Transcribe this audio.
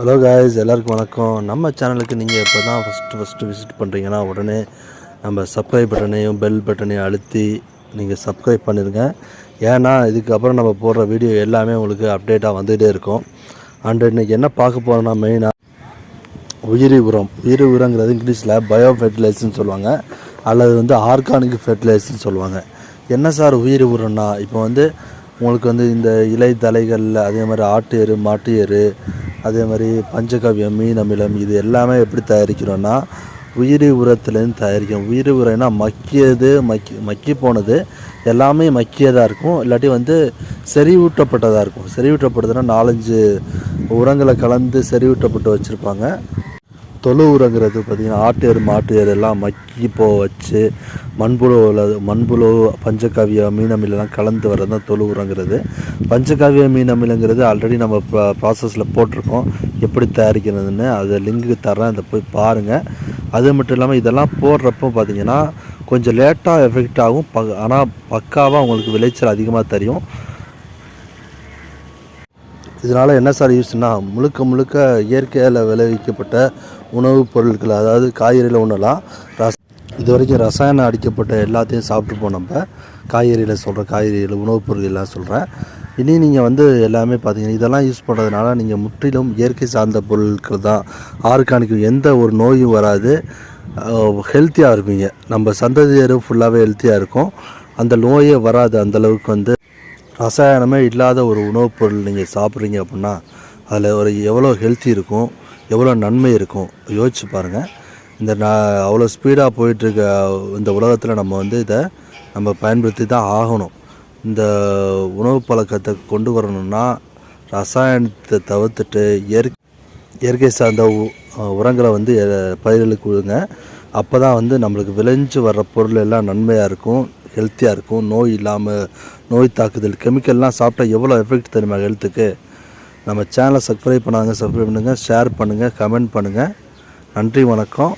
Hello guys எல்லாருக்கும் வணக்கம். நம்ம சேனலுக்கு நீங்கள் இப்போ தான் ஃபஸ்ட்டு ஃபஸ்ட்டு விசிட் பண்ணுறீங்கன்னா உடனே நம்ம சப்ஸ்கிரைப் பட்டனையும் பெல் பட்டனையும் அழுத்தி நீங்கள் சப்ஸ்கிரைப் பண்ணிடுங்க ஏன்னா இதுக்கப்புறம் நம்ம போடுற வீடியோ எல்லாமே உங்களுக்கு அப்டேட்டாக வந்துகிட்டே இருக்கும். அண்ட் இன்றைக்கி என்ன பார்க்க போகிறோம்னா மெயினாக உயிரி உரம். உயிரி உரங்கிறது இங்கிலீஷில் பயோ ஃபெர்டிலைசர்னு சொல்லுவாங்க. அல்லது வந்து ஆர்கானிக் ஃபெர்டிலைசர்னு சொல்லுவாங்க. என்ன சார் உயிரி உரம்னா? இப்போ வந்து உங்களுக்கு வந்து இந்த இலை தலைகளில் அதே மாதிரி ஆட்டு எரு மாட்டு எரு அதே மாதிரி பஞ்சகவ்யம் மீன் அமிலம் இது எல்லாமே எப்படி தயாரிக்கிறோன்னா உயிரி உரத்துலேருந்து தயாரிக்கும் உயிரி உரம்னா மக்கியது மக்கி மக்கி போனது எல்லாமே மக்கியதாக இருக்கும். இல்லாட்டி வந்து செறிவூட்டப்பட்டதாக இருக்கும். செறிவூட்டப்பட்டதுன்னா நாலஞ்சு உரங்களை கலந்து செறிவூட்டப்பட்டு வச்சுருப்பாங்க. தொழு உரங்கிறது பார்த்திங்கன்னா ஆட்டு எரு மாட்டு எரு எல்லாம் மக்கி போக வச்சு மண்புழுவில் மண்புழு பஞ்சகாவிய மீன் அமிலெல்லாம் கலந்து வர்றது தான் தொழு உரங்கிறது பஞ்சகாவிய மீன் அமிலங்கிறது ஆல்ரெடி நம்ம ப்ராசஸில் போட்டிருக்கோம். எப்படி தயாரிக்கிறதுன்னு அதை லிங்க்கு தரேன் அதை போய் பாருங்கள் அது மட்டும் இல்லாமல் இதெல்லாம் போடுறப்போ பார்த்திங்கன்னா கொஞ்சம் லேட்டாக எஃபெக்ட் ஆகும். ப ஆனால் பக்காவாக உங்களுக்கு விளைச்சல் அதிகமாக தெரியும். இதனால் என்ன சார் யூஸ்னா முழுக்க முழுக்க இயற்கையில் விளைவிக்கப்பட்ட உணவுப் பொருட்கள் அதாவது காய்கறியில் ஒன்றெல்லாம் ரச இது வரைக்கும் ரசாயனம் அடிக்கப்பட்ட எல்லாத்தையும் சாப்பிட்ருப்போம் நம்ம. காய்கறியில் சொல்கிற காய்கறிகள் உணவுப் பொருள்கள்லாம் சொல்கிறேன் இனி நீங்கள் வந்து எல்லாமே பார்த்தீங்கன்னா இதெல்லாம் யூஸ் பண்ணுறதுனால நீங்கள் முற்றிலும் இயற்கை சார்ந்த பொருட்கள் தான். ஆர்கானிக் எந்த ஒரு நோயும் வராது. ஹெல்த்தியாக இருப்பீங்க. நம்ம சந்ததியரும் ஃபுல்லாகவே ஹெல்த்தியாக இருக்கும். அந்த நோயே வராது அந்தளவுக்கு வந்து ரசாயனமே இல்லாத ஒரு உணவுப் பொருள் நீங்கள் சாப்பிட்றீங்க அப்படின்னா அதில் ஒரு எவ்வளோ ஹெல்த்தி இருக்கும் எவ்வளோ நன்மை இருக்கும் யோசிச்சு பாருங்கள் இந்த நான் அவ்வளோ ஸ்பீடாக போயிட்டுருக்க இந்த உலகத்தில் நம்ம வந்து இதை நம்ம பயன்படுத்தி தான் ஆகணும். இந்த உணவு பழக்கத்தை கொண்டு வரணும்னா ரசாயனத்தை தவிர்த்துட்டு இயற்கை இயற்கை சார்ந்த உ- உரங்களை வந்து பயிர்களுக்கு கொடுங்க அப்போ தான் வந்து நம்மளுக்கு விளைஞ்சு வர்ற பொருள் எல்லாம் நன்மையாக இருக்கும். ஹெல்த்தியாக இருக்கும். நோய் இல்லாமல் நோய் தாக்குதல் கெமிக்கல்லாம் சாப்பிட்டா எவ்வளோ எஃபெக்ட் தெரியுமா ஹெல்த்துக்கு நம்ம சேனலை சப்ஸ்கிரைப் பண்ணாங்க சப்ஸ்கிரைப் பண்ணுங்கள் ஷேர் பண்ணுங்கள் கமெண்ட் பண்ணுங்கள் நன்றி வணக்கம்.